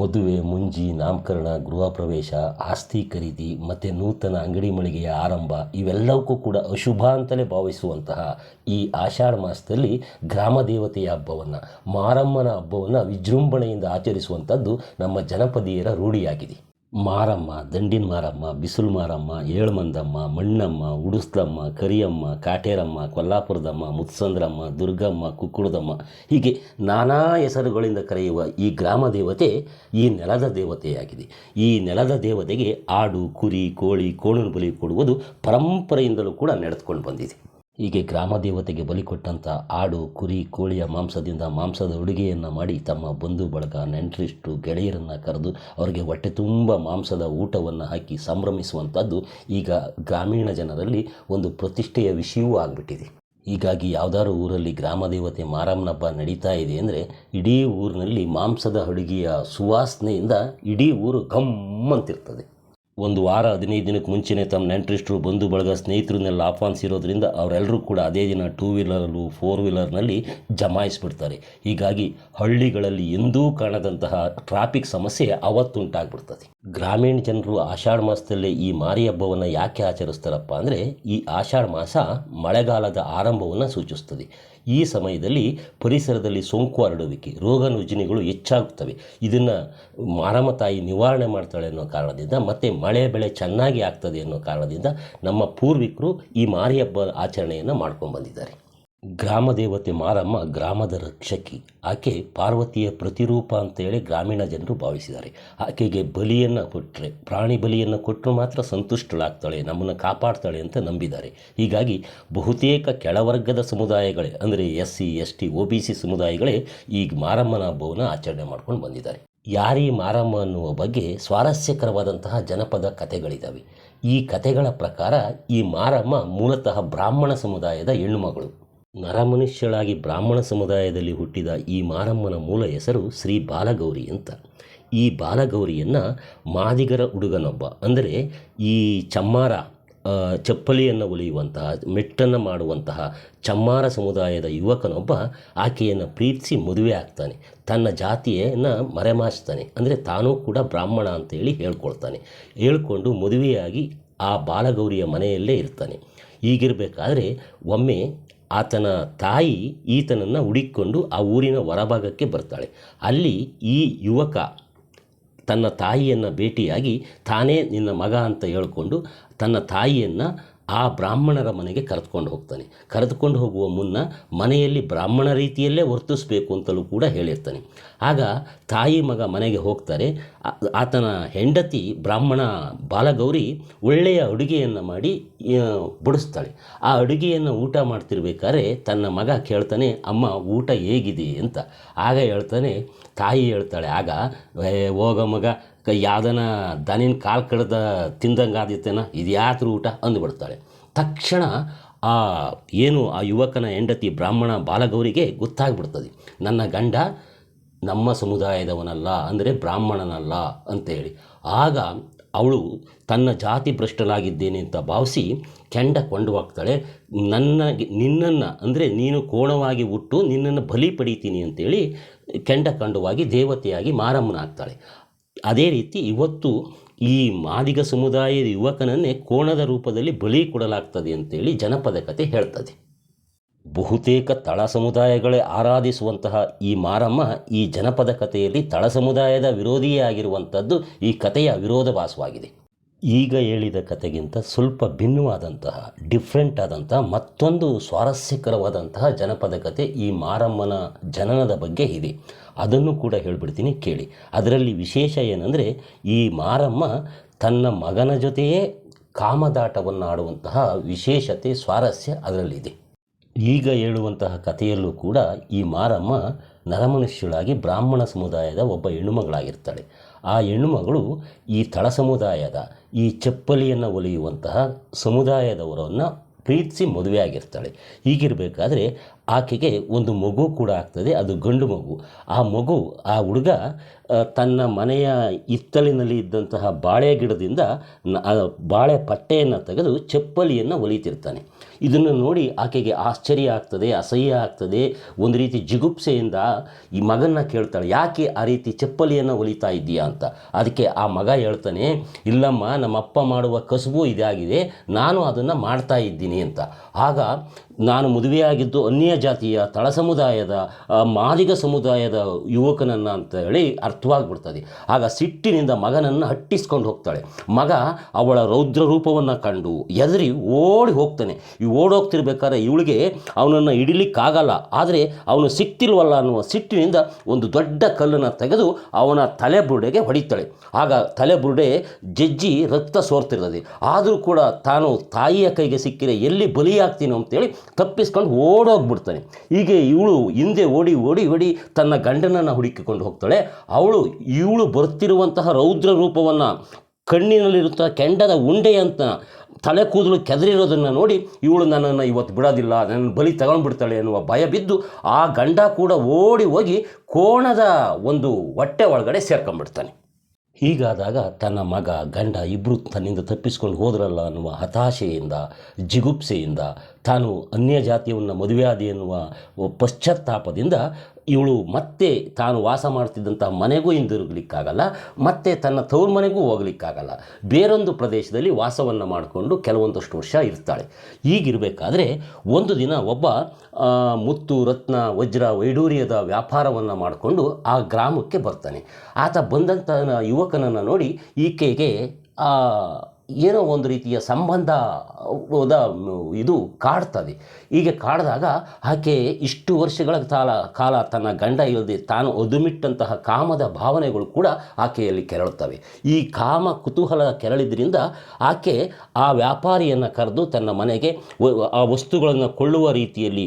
ಮದುವೆ, ಮುಂಜಿ, ನಾಮಕರಣ, ಗೃಹ ಪ್ರವೇಶ, ಆಸ್ತಿ ಖರೀದಿ, ಮತ್ತು ನೂತನ ಅಂಗಡಿ ಮಳಿಗೆಯ ಆರಂಭ, ಇವೆಲ್ಲವಕ್ಕೂ ಕೂಡ ಅಶುಭ ಅಂತಲೇ ಭಾವಿಸುವಂತಹ ಈ ಆಷಾಢ ಮಾಸದಲ್ಲಿ ಗ್ರಾಮ ದೇವತೆಯ ಹಬ್ಬವನ್ನು, ಮಾರಮ್ಮನ ಹಬ್ಬವನ್ನು ವಿಜೃಂಭಣೆಯಿಂದ ಆಚರಿಸುವಂಥದ್ದು ನಮ್ಮ ಜನಪದೀಯರ ರೂಢಿಯಾಗಿದೆ. ಮಾರಮ್ಮ, ದಂಡಿನ ಮಾರಮ್ಮ, ಬಿಸಿಲು ಮಾರಮ್ಮ, ಏಳ್ಮಂದಮ್ಮ, ಮಣ್ಣಮ್ಮ ಉಡುಸ್ಲಮ್ಮ ಕರಿಯಮ್ಮ, ಕಾಟೇರಮ್ಮ, ಕೊಲ್ಲಾಪುರದಮ್ಮ, ಮುತ್ಸಂದ್ರಮ್ಮ, ದುರ್ಗಮ್ಮ, ಕುಕ್ಕುಳದಮ್ಮ ಹೀಗೆ ನಾನಾ ಹೆಸರುಗಳಿಂದ ಕರೆಯುವ ಈ ಗ್ರಾಮ ದೇವತೆ ಈ ನೆಲದ ದೇವತೆಯಾಗಿದೆ. ಈ ನೆಲದ ದೇವತೆಗೆ ಆಡು, ಕುರಿ, ಕೋಳಿ ಕೋಣನ ಬಲಿ ಕೊಡುವುದು ಪರಂಪರೆಯಿಂದಲೂ ಕೂಡ ನಡೆದುಕೊಂಡು ಬಂದಿದೆ. ಹೀಗೆ ಗ್ರಾಮ ದೇವತೆಗೆ ಬಲಿ ಕೊಟ್ಟಂಥ ಆಡು, ಕುರಿ, ಕೋಳಿಯ ಮಾಂಸದಿಂದ ಮಾಂಸದ ಅಡುಗೆಯನ್ನು ಮಾಡಿ ತಮ್ಮ ಬಂಧು ಬಳಗ ನೆಂಟರಿಷ್ಟು ಗೆಳೆಯರನ್ನು ಕರೆದು ಅವರಿಗೆ ಹೊಟ್ಟೆ ತುಂಬ ಮಾಂಸದ ಊಟವನ್ನು ಹಾಕಿ ಸಂಭ್ರಮಿಸುವಂಥದ್ದು ಈಗ ಗ್ರಾಮೀಣ ಜನರಲ್ಲಿ ಒಂದು ಪ್ರತಿಷ್ಠೆಯ ವಿಷಯವೂ ಆಗಿಬಿಟ್ಟಿದೆ. ಹೀಗಾಗಿ ಯಾವ್ದಾದ್ರು ಊರಲ್ಲಿ ಗ್ರಾಮ ದೇವತೆ ಮಾರಮ್ಮನ ಹಬ್ಬ ನಡೀತಾ ಇದೆ ಅಂದರೆ ಇಡೀ ಊರಿನಲ್ಲಿ ಮಾಂಸದ ಅಡುಗೆಯ ಸುವಾಸನೆಯಿಂದ ಇಡೀ ಊರು ಘಮ್ ಅಂತಿರ್ತದೆ. ಒಂದು ವಾರ ಹದಿನೈದು ದಿನಕ್ಕೆ ಮುಂಚೆನೇ ತಮ್ಮ ನೆಂಟರಿಷ್ಟರು, ಬಂಧು ಬಳಗ ಸ್ನೇಹಿತರನ್ನೆಲ್ಲ ಆಹ್ವಾನಿಸಿರೋದ್ರಿಂದ ಅವರೆಲ್ಲರೂ ಕೂಡ ಅದೇ ದಿನ ಟೂ ವೀಲರಲ್ಲೂ ಫೋರ್ ವೀಲರ್ನಲ್ಲಿ ಜಮಾಯಿಸ್ಬಿಡ್ತಾರೆ. ಹೀಗಾಗಿ ಹಳ್ಳಿಗಳಲ್ಲಿ ಎಂದೂ ಕಾಣದಂತಹ ಟ್ರಾಫಿಕ್ ಸಮಸ್ಯೆ ಅವತ್ತುಂಟಾಗ್ಬಿಡ್ತದೆ. ಗ್ರಾಮೀಣ ಜನರು ಆಷಾಢ ಮಾಸದಲ್ಲಿ ಈ ಮಾರಿ ಹಬ್ಬವನ್ನು ಯಾಕೆ ಆಚರಿಸ್ತಾರಪ್ಪ ಅಂದರೆ ಈ ಆಷಾಢ ಮಾಸ ಮಳೆಗಾಲದ ಆರಂಭವನ್ನು ಸೂಚಿಸ್ತದೆ. ಈ ಸಮಯದಲ್ಲಿ ಪರಿಸರದಲ್ಲಿ ಸೋಂಕು ಹರಡುವಿಕೆ, ರೋಗ ರುಜಿನಗಳು ಹೆಚ್ಚಾಗುತ್ತವೆ. ಇದನ್ನು ಮಾರಮ್ಮ ತಾಯಿ ನಿವಾರಣೆ ಮಾಡ್ತಾಳೆ ಅನ್ನೋ ಕಾರಣದಿಂದ ಮತ್ತು ಮಳೆ ಬೆಳೆ ಚೆನ್ನಾಗಿ ಆಗ್ತದೆ ಅನ್ನೋ ಕಾರಣದಿಂದ ನಮ್ಮ ಪೂರ್ವಿಕರು ಈ ಮಾರಿ ಹಬ್ಬ ಆಚರಣೆಯನ್ನು ಮಾಡ್ಕೊಂಡು ಬಂದಿದ್ದಾರೆ. ಗ್ರಾಮ ದೇವತೆ ಮಾರಮ್ಮ ಗ್ರಾಮದ ರಕ್ಷಕಿ. ಆಕೆ ಪಾರ್ವತಿಯ ಪ್ರತಿರೂಪ ಅಂತೇಳಿ ಗ್ರಾಮೀಣ ಜನರು ಭಾವಿಸಿದ್ದಾರೆ. ಆಕೆಗೆ ಬಲಿಯನ್ನು ಕೊಟ್ಟರೆ ಪ್ರಾಣಿ ಬಲಿಯನ್ನು ಕೊಟ್ಟರು ಮಾತ್ರ ಸಂತುಷ್ಟಳಾಗ್ತಾಳೆ, ನಮ್ಮನ್ನು ಕಾಪಾಡ್ತಾಳೆ ಅಂತ ನಂಬಿದ್ದಾರೆ. ಹೀಗಾಗಿ ಬಹುತೇಕ ಕೆಳವರ್ಗದ ಸಮುದಾಯಗಳೇ, ಅಂದರೆ S C S T O B C ಸಮುದಾಯಗಳೇ ಈ ಮಾರಮ್ಮನ ಹಬ್ಬವನ್ನು ಆಚರಣೆ ಮಾಡ್ಕೊಂಡು ಬಂದಿದ್ದಾರೆ. ಯಾರೀ ಮಾರಮ್ಮ ಅನ್ನುವ ಬಗ್ಗೆ ಸ್ವಾರಸ್ಯಕರವಾದಂತಹ ಜನಪದ ಕಥೆಗಳಿದ್ದಾವೆ ಈ ಕಥೆಗಳ ಪ್ರಕಾರ ಈ ಮಾರಮ್ಮ ಮೂಲತಃ ಬ್ರಾಹ್ಮಣ ಸಮುದಾಯದ ಹೆಣ್ಣುಮಗಳು. ನರಮನುಷ್ಯಳಾಗಿ ಬ್ರಾಹ್ಮಣ ಸಮುದಾಯದಲ್ಲಿ ಹುಟ್ಟಿದ ಈ ಮಾರಮ್ಮನ ಮೂಲ ಹೆಸರು ಶ್ರೀ ಬಾಲಗೌರಿ ಅಂತ. ಈ ಬಾಲಗೌರಿಯನ್ನು ಮಾದಿಗರ ಹುಡುಗನೊಬ್ಬ ಅಂದರೆ ಈ ಚಮ್ಮಾರ ಚಪ್ಪಲಿಯನ್ನು ಒಲಿಯುವಂತಹ ಮೆಟ್ಟನ್ನು ಮಾಡುವಂತಹ ಚಮ್ಮಾರ ಸಮುದಾಯದ ಯುವಕನೊಬ್ಬ ಆಕೆಯನ್ನು ಪ್ರೀತಿಸಿ ಮದುವೆ ಆಗ್ತಾನೆ. ತನ್ನ ಜಾತಿಯನ್ನು ಮರೆಮಾಚ್ತಾನೆ, ಅಂದರೆ ತಾನೂ ಕೂಡ ಬ್ರಾಹ್ಮಣ ಅಂತೇಳಿ ಹೇಳ್ಕೊಳ್ತಾನೆ. ಹೇಳ್ಕೊಂಡು ಮದುವೆಯಾಗಿ ಆ ಬಾಲಗೌರಿಯ ಮನೆಯಲ್ಲೇ ಇರ್ತಾನೆ. ಹೀಗಿರಬೇಕಾದ್ರೆ ಒಮ್ಮೆ ಆತನ ತಾಯಿ ಈತನನ್ನು ಹುಡುಕಿಕೊಂಡು ಆ ಊರಿನ ಹೊರಭಾಗಕ್ಕೆ ಬರ್ತಾಳೆ. ಅಲ್ಲಿ ಈ ಯುವಕ ತನ್ನ ತಾಯಿಯನ್ನು ಭೇಟಿಯಾಗಿ, ತಾನೇ ನಿನ್ನ ಮಗ ಅಂತ ಹೇಳ್ಕೊಂಡು ತನ್ನ ತಾಯಿಯನ್ನು ಆ ಬ್ರಾಹ್ಮಣರ ಮನೆಗೆ ಕರೆದುಕೊಂಡು ಹೋಗ್ತಾನೆ. ಕರೆದುಕೊಂಡು ಹೋಗುವ ಮುನ್ನ ಮನೆಯಲ್ಲಿ ಬ್ರಾಹ್ಮಣ ರೀತಿಯಲ್ಲೇ ವರ್ತಿಸಬೇಕು ಅಂತಲೂ ಕೂಡ ಹೇಳಿರ್ತಾನೆ. ಆಗ ತಾಯಿ ಮಗ ಮನೆಗೆ ಹೋಗ್ತಾರೆ. ಆತನ ಹೆಂಡತಿ ಬ್ರಾಹ್ಮಣ ಬಾಲಗೌರಿ ಒಳ್ಳೆಯ ಅಡುಗೆಯನ್ನು ಮಾಡಿ ಬಡಿಸ್ತಾಳೆ. ಆ ಅಡುಗೆಯನ್ನು ಊಟ ಮಾಡ್ತಿರ್ಬೇಕಾದ್ರೆ ತನ್ನ ಮಗ ಕೇಳ್ತಾನೆ ಅಮ್ಮ ಊಟ ಹೇಗಿದೆ? ಅಂತ. ಆಗ ಹೇಳ್ತಾನೆ ತಾಯಿ ಹೇಳ್ತಾಳೆ ಆಗ "ಏ, ಹೋಗ ಮಗ ಕ- ಯಾವ್ದನ ದನಿನ ಕಾಲು ಕಡ್ದ ತಿಂದಂಗೆ ಆದಿತ್ತೇನ? ಇದು ಯಾತ್ರ ಊಟ ಅಂದುಬಿಡ್ತಾಳೆ ತಕ್ಷಣ ಆ ಏನು ಆ ಯುವಕನ ಹೆಂಡತಿ ಬ್ರಾಹ್ಮಣ ಬಾಲಗೌರಿಗೆ ಗೊತ್ತಾಗ್ಬಿಡ್ತದೆ. ನನ್ನ ಗಂಡ ನಮ್ಮ ಸಮುದಾಯದವನಲ್ಲ, ಅಂದರೆ ಬ್ರಾಹ್ಮಣನಲ್ಲ ಅಂತೇಳಿ. ಆಗ ಅವಳು ತನ್ನ ಜಾತಿ ಭ್ರಷ್ಟನಾಗಿದ್ದೇನೆ ಅಂತ ಭಾವಿಸಿ ಕೆಂಡ ಕೊಂಡು ಹೋಗ್ತಾಳೆ ನನ್ನ ನಿನ್ನನ್ನು, ಅಂದರೆ ನೀನು ಕೋಣವಾಗಿ ಹುಟ್ಟು, ನಿನ್ನನ್ನು ಬಲಿ ಪಡೀತೀನಿ ಅಂತೇಳಿ ಕೆಂಡ ಕಂಡುವಾಗಿ ದೇವತೆಯಾಗಿ ಮಾರಮ್ಮನಾಗ್ತಾಳೆ. ಅದೇ ರೀತಿ ಇವತ್ತು ಈ ಮಾದಿಗ ಸಮುದಾಯದ ಯುವಕನನ್ನೇ ಕೋಣದ ರೂಪದಲ್ಲಿ ಬಲಿ ಕೊಡಲಾಗ್ತದೆ ಅಂತೇಳಿ ಜನಪದ ಕಥೆ ಹೇಳ್ತದೆ. ಬಹುತೇಕ ತಳ ಸಮುದಾಯಗಳೇ ಆರಾಧಿಸುವಂತಹ ಈ ಮಾರಮ್ಮ ಈ ಜನಪದ ಕಥೆಯಲ್ಲಿ ತಳ ಸಮುದಾಯದ ವಿರೋಧಿಯೇ ಆಗಿರುವಂಥದ್ದು ಈ ಕಥೆಯ ವಿರೋಧಾಭಾಸವಾಗಿದೆ ಈಗ ಹೇಳಿದ ಕಥೆಗಿಂತ ಸ್ವಲ್ಪ ಭಿನ್ನವಾದಂತಹ ಡಿಫ್ರೆಂಟ್ ಆದಂತಹ, ಮತ್ತೊಂದು ಸ್ವಾರಸ್ಯಕರವಾದಂತಹ ಜನಪದ ಕಥೆ ಈ ಮಾರಮ್ಮನ ಜನನದ ಬಗ್ಗೆ ಇದೆ. ಅದನ್ನು ಕೂಡ ಹೇಳ್ಬಿಡ್ತೀನಿ, ಕೇಳಿ. ಅದರಲ್ಲಿ ವಿಶೇಷ ಏನಂದರೆ, ಈ ಮಾರಮ್ಮ ತನ್ನ ಮಗನ ಜೊತೆಯೇ ಕಾಮದಾಟವನ್ನು ಆಡುವಂತಹ ವಿಶೇಷತೆ, ಸ್ವಾರಸ್ಯ ಅದರಲ್ಲಿದೆ. ಈಗ ಹೇಳುವಂತಹ ಕಥೆಯಲ್ಲೂ ಕೂಡ ಈ ಮಾರಮ್ಮ ನರಮನುಷ್ಯಳಾಗಿ ಬ್ರಾಹ್ಮಣ ಸಮುದಾಯದ ಒಬ್ಬ ಹೆಣ್ಣುಮಗಳಾಗಿರ್ತಾಳೆ. ಆ ಹೆಣ್ಣುಮಗಳು ಈ ತಳ ಸಮುದಾಯದ, ಈ ಚಪ್ಪಲಿಯನ್ನು ಒಲಿಯುವಂತಹ ಸಮುದಾಯದವರನ್ನು ಪ್ರೀತಿಸಿ ಮದುವೆಯಾಗಿರ್ತಾಳೆ. ಹೀಗಿರಬೇಕಾದ್ರೆ ಆಕೆಗೆ ಒಂದು ಮಗು ಕೂಡ ಆಗ್ತದೆ, ಅದು ಗಂಡು ಮಗು. ಆ ಮಗು, ಆ ಹುಡುಗ ತನ್ನ ಮನೆಯ ಹಿತ್ತಲಿನಲ್ಲಿ ಇದ್ದಂತಹ ಬಾಳೆ ಗಿಡದಿಂದ ಬಾಳೆ ಪಟ್ಟೆಯನ್ನು ತೆಗೆದು ಚಪ್ಪಲಿಯನ್ನು ಹೊಲಿತಿರ್ತಾನೆ ಇದನ್ನು ನೋಡಿ ಆಕೆಗೆ ಆಶ್ಚರ್ಯ ಆಗ್ತದೆ, ಅಸಹ್ಯ ಆಗ್ತದೆ. ಒಂದು ರೀತಿ ಜಿಗುಪ್ಸೆಯಿಂದ ಈ ಮಗನ್ನ ಕೇಳ್ತಾಳೆ, ಯಾಕೆ ಆ ರೀತಿ ಚಪ್ಪಲಿಯನ್ನು ಹೊಲಿತಾ ಇದ್ದೀಯಾ? ಅಂತ. ಅದಕ್ಕೆ ಆ ಮಗ ಹೇಳ್ತಾನೆ, ಇಲ್ಲಮ್ಮ, ನಮ್ಮಪ್ಪ ಮಾಡುವ ಕಸುಬು ಇದಾಗಿದೆ, ನಾನು ಅದನ್ನು ಮಾಡ್ತಾ ಇದ್ದೀನಿ ಅಂತ. ಆಗ ನಾನು ಮದುವೆಯಾಗಿದ್ದು ಅನ್ಯ ಜಾತಿಯ ತಳ ಸಮುದಾಯದ ಮಾದಿಗ ಸಮುದಾಯದ ಯುವಕನನ್ನು ಅಂತ ಹೇಳಿ ಅರ್ಥವಾಗ್ಬಿಡ್ತದೆ. ಆಗ ಸಿಟ್ಟಿನಿಂದ ಮಗನನ್ನು ಹಟ್ಟಿಸ್ಕೊಂಡು ಹೋಗ್ತಾಳೆ. ಮಗ ಅವಳ ರೌದ್ರ ರೂಪವನ್ನು ಕಂಡು ಎದರಿ ಓಡಿ ಹೋಗ್ತಾನೆ. ಈ ಓಡೋಗ್ತಿರ್ಬೇಕಾದ್ರೆ ಇವಳಿಗೆ ಅವನನ್ನು ಹಿಡಿಲಿಕ್ಕಾಗಲ್ಲ. ಆದರೆ ಅವನು ಸಿಕ್ತಿಲ್ವಲ್ಲ ಅನ್ನುವ ಸಿಟ್ಟಿನಿಂದ ಒಂದು ದೊಡ್ಡ ಕಲ್ಲನ್ನು ತೆಗೆದು ಅವನ ತಲೆ ಬುರುಡೆಗೆ ಹೊಡಿತಾಳೆ. ಆಗ ತಲೆ ಬುರುಡೆ ಜಜ್ಜಿ ರಕ್ತ ಸೋರ್ತಿರ್ತದೆ. ಆದರೂ ಕೂಡ ತಾನು ತಾಯಿಯ ಕೈಗೆ ಸಿಕ್ಕಿರೆ ಎಲ್ಲಿ ಬಲಿಯಾಗ್ತೀನೋ ಅಂತೇಳಿ ತಪ್ಪಿಸ್ಕೊಂಡು ಓಡೋಗ್ಬಿಡ್ತಾನೆ ಹೀಗೆ ಇವಳು ಹಿಂದೆ ಓಡಿ ಓಡಿ ಓಡಿ ತನ್ನ ಗಂಡನನ್ನು ಹುಡುಕಿಕೊಂಡು ಹೋಗ್ತಾಳೆ. ಅವಳು, ಇವಳು ಬರ್ತಿರುವಂತಹ ರೌದ್ರ ರೂಪವನ್ನು ಕಣ್ಣಿನಲ್ಲಿರುತ್ತ ಕೆಂಡದ ಉಂಡೆ ಅಂತ ತಲೆ ಕೂದಲು ಕೆದರಿರೋದನ್ನು ನೋಡಿ ಇವಳು ನನ್ನನ್ನು ಇವತ್ತು ಬಿಡೋದಿಲ್ಲ, ನನ್ನ ಬಲಿ ತಗೊಂಡ್ಬಿಡ್ತಾಳೆ ಎನ್ನುವ ಭಯ ಬಿದ್ದು ಆ ಗಂಡ ಕೂಡ ಓಡಿ ಹೋಗಿ ಕೋಣದ ಒಂದು ಹೊಟ್ಟೆ ಒಳಗಡೆ ಸೇರ್ಕೊಂಡ್ಬಿಡ್ತಾನೆ. ಹೀಗಾದಾಗ ತನ್ನ ಮಗ, ಗಂಡ ಇಬ್ಬರು ತನ್ನಿಂದ ತಪ್ಪಿಸ್ಕೊಂಡು ಹೋದ್ರಲ್ಲ ಅನ್ನುವ ಹತಾಶೆಯಿಂದ, ಜಿಗುಪ್ಸೆಯಿಂದ ತಾನು ಅನ್ಯ ಜಾತಿಯವನ್ನು ಮದುವೆಯಾದಿ ಎನ್ನುವ ಪಶ್ಚಾತ್ತಾಪದಿಂದ ಇವಳು ಮತ್ತೆ ತಾನು ವಾಸ ಮಾಡ್ತಿದ್ದಂಥ ಮನೆಗೂ ಹಿಂದಿರುಗಲಿಕ್ಕಾಗಲ್ಲ ಮತ್ತೆ ತನ್ನ ತವ್ರ ಮನೆಗೂ ಹೋಗ್ಲಿಕ್ಕಾಗಲ್ಲ. ಬೇರೊಂದು ಪ್ರದೇಶದಲ್ಲಿ ವಾಸವನ್ನು ಮಾಡಿಕೊಂಡು ಕೆಲವೊಂದಷ್ಟು ವರ್ಷ ಇರ್ತಾಳೆ. ಹೀಗಿರಬೇಕಾದ್ರೆ ಒಂದು ದಿನ ಒಬ್ಬ ಮುತ್ತು, ರತ್ನ, ವಜ್ರ, ವೈಡೂರ್ಯದ ವ್ಯಾಪಾರವನ್ನು ಮಾಡಿಕೊಂಡು ಆ ಗ್ರಾಮಕ್ಕೆ ಬರ್ತಾನೆ. ಆತ ಬಂದಂಥ ಯುವಕನನ್ನು ನೋಡಿ ಈಕೆಗೆ ಏನೋ ಒಂದು ರೀತಿಯ ಸಂಬಂಧ ಇದು ಕಾಡ್ತದೆ. ಹೀಗೆ ಕಾಡಿದಾಗ ಆಕೆ ಇಷ್ಟು ವರ್ಷಗಳ ಕಾಲ ಕಾಲ ತನ್ನ ಗಂಡ ಇಲ್ಲದೆ ತಾನು ಒದುಮಿಟ್ಟಂತಹ ಕಾಮದ ಭಾವನೆಗಳು ಕೂಡ ಆಕೆಯಲ್ಲಿ ಕೆರಳುತ್ತವೆ. ಈ ಕಾಮ ಕುತೂಹಲ ಕೆರಳಿದ್ರಿಂದ ಆಕೆ ಆ ವ್ಯಾಪಾರಿಯನ್ನು ಕರೆದು ತನ್ನ ಮನೆಗೆ ಆ ವಸ್ತುಗಳನ್ನು ಕೊಳ್ಳುವ ರೀತಿಯಲ್ಲಿ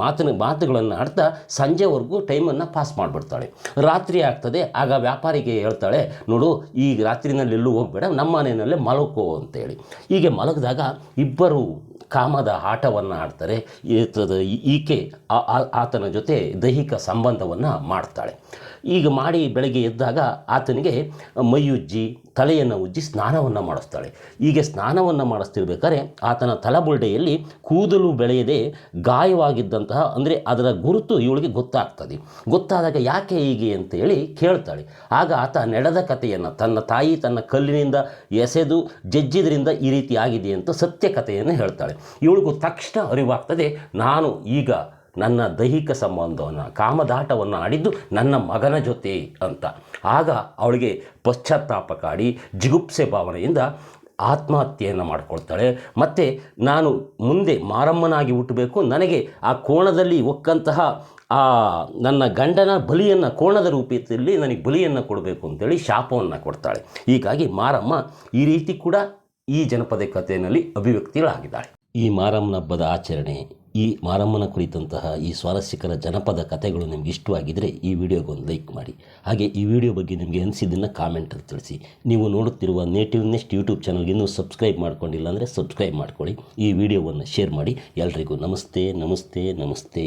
ಮಾತಿನ, ಮಾತುಗಳನ್ನು ಆಡ್ತಾ ಸಂಜೆವರೆಗೂ ಟೈಮನ್ನು ಪಾಸ್ ಮಾಡಿಬಿಡ್ತಾಳೆ. ರಾತ್ರಿ ಆಗ್ತದೆ, ಆಗ ವ್ಯಾಪಾರಿಗೆ ಹೇಳ್ತಾಳೆ, ನೋಡು, ಈ ರಾತ್ರಿನಲ್ಲಿ ಎಲ್ಲೂ ಹೋಗಬೇಡ ನಮ್ಮ ಮನೆಯಲ್ಲೇ ಮಲಕೋ ಅಂತೇಳಿ ಹೀಗೆ ಮಲಗಿದಾಗ ಇಬ್ಬರು ಕಾಮದ ಆಟವನ್ನು ಆಡ್ತಾರೆ. ಈಕೆ ಆತನ ಜೊತೆ ದೈಹಿಕ ಸಂಬಂಧವನ್ನು ಮಾಡ್ತಾಳೆ. ಈಗ ಮಾಡಿ ಬೆಳಗ್ಗೆ ಎದ್ದಾಗ ಆತನಿಗೆ ಮೈಯುಜ್ಜಿ ತಲೆಯನ್ನು ಉಜ್ಜಿ ಸ್ನಾನವನ್ನು ಮಾಡಿಸ್ತಾಳೆ. ಹೀಗೆ ಸ್ನಾನವನ್ನು ಮಾಡಿಸ್ತಿರ್ಬೇಕಾದ್ರೆ ಆತನ ತಲಬುಲ್ಡೆಯಲ್ಲಿ ಕೂದಲು ಬೆಳೆಯದೆ ಗಾಯವಾಗಿದ್ದಂತಹ, ಅಂದರೆ ಅದರ ಗುರುತು ಇವಳಿಗೆ ಗೊತ್ತಾಗ್ತದೆ. ಗೊತ್ತಾದಾಗ ಯಾಕೆ ಹೀಗೆ ಅಂತೇಳಿ ಕೇಳ್ತಾಳೆ. ಆಗ ಆತ ನಡೆದ ಕಥೆಯನ್ನು, ತನ್ನ ತಾಯಿ ತನ್ನ ಕಲ್ಲಿನಿಂದ ಎಸೆದು ಜಜ್ಜಿದ್ರಿಂದ ಈ ರೀತಿ ಆಗಿದೆ ಅಂತ ಸತ್ಯ ಕಥೆಯನ್ನು ಹೇಳ್ತಾಳೆ. ಇವಳಿಗೂ ತಕ್ಷಣ ಅರಿವಾಗ್ತದೆ, ನಾನು ಈಗ ನನ್ನ ದೈಹಿಕ ಸಂಬಂಧವನ್ನು, ಕಾಮದಾಟವನ್ನು ಆಡಿದ್ದು ನನ್ನ ಮಗನ ಜೊತೆ ಅಂತ. ಆಗ ಅವಳಿಗೆ ಪಶ್ಚಾತ್ತಾಪ ಕಾಡಿ ಜಿಗುಪ್ಸೆ ಭಾವನೆಯಿಂದ ಆತ್ಮಹತ್ಯೆಯನ್ನು ಮಾಡಿಕೊಳ್ತಾಳೆ. ಮತ್ತು ನಾನು ಮುಂದೆ ಮಾರಮ್ಮನಾಗಿ ಹುಟ್ಟಬೇಕು. ನನಗೆ ಆ ಕೋಣದಲ್ಲಿ ಒಕ್ಕಂತಹ ಆ ನನ್ನ ಗಂಡನ ಬಲಿಯನ್ನು, ಕೋಣದ ರೂಪದಲ್ಲಿ ನನಗೆ ಬಲಿಯನ್ನು ಕೊಡಬೇಕು ಅಂತೇಳಿ ಶಾಪವನ್ನು ಕೊಡ್ತಾಳೆ. ಹೀಗಾಗಿ ಮಾರಮ್ಮ ಈ ರೀತಿ ಕೂಡ ಈ ಜನಪದ ಕಥೆಯಲ್ಲಿ ಅಭಿವ್ಯಕ್ತಿಗಳಾಗಿದ್ದಾಳೆ. ಈ ಮಾರಮ್ಮನ ಹಬ್ಬದ ಆಚರಣೆ ಈ ಮಾರಮ್ಮನ ಕುರಿತಂತಹ ಈ ಸ್ವಾರಸ್ಯಕರ ಜನಪದ ಕಥೆಗಳು ನಿಮ್ಗೆ ಇಷ್ಟವಾಗಿದ್ದರೆ ಈ ವಿಡಿಯೋಗೆ ಒಂದು ಲೈಕ್ ಮಾಡಿ. ಹಾಗೆ ಈ ವಿಡಿಯೋ ಬಗ್ಗೆ ನಿಮಗೆ ಅನಿಸಿದ್ದನ್ನು ಕಾಮೆಂಟಲ್ಲಿ ತಿಳಿಸಿ. ನೀವು ನೋಡುತ್ತಿರುವ ನೇಟಿವ್ ನೆಸ್ಟ್ ಯೂಟ್ಯೂಬ್ ಚಾನಲ್ಗೆ ಇನ್ನೂ ಸಬ್ಸ್ಕ್ರೈಬ್ ಮಾಡ್ಕೊಂಡಿಲ್ಲ ಅಂದರೆ ಸಬ್ಸ್ಕ್ರೈಬ್ ಮಾಡ್ಕೊಳ್ಳಿ. ಈ ವಿಡಿಯೋವನ್ನು ಶೇರ್ ಮಾಡಿ. ಎಲ್ರಿಗೂ ನಮಸ್ತೆ ನಮಸ್ತೆ ನಮಸ್ತೆ.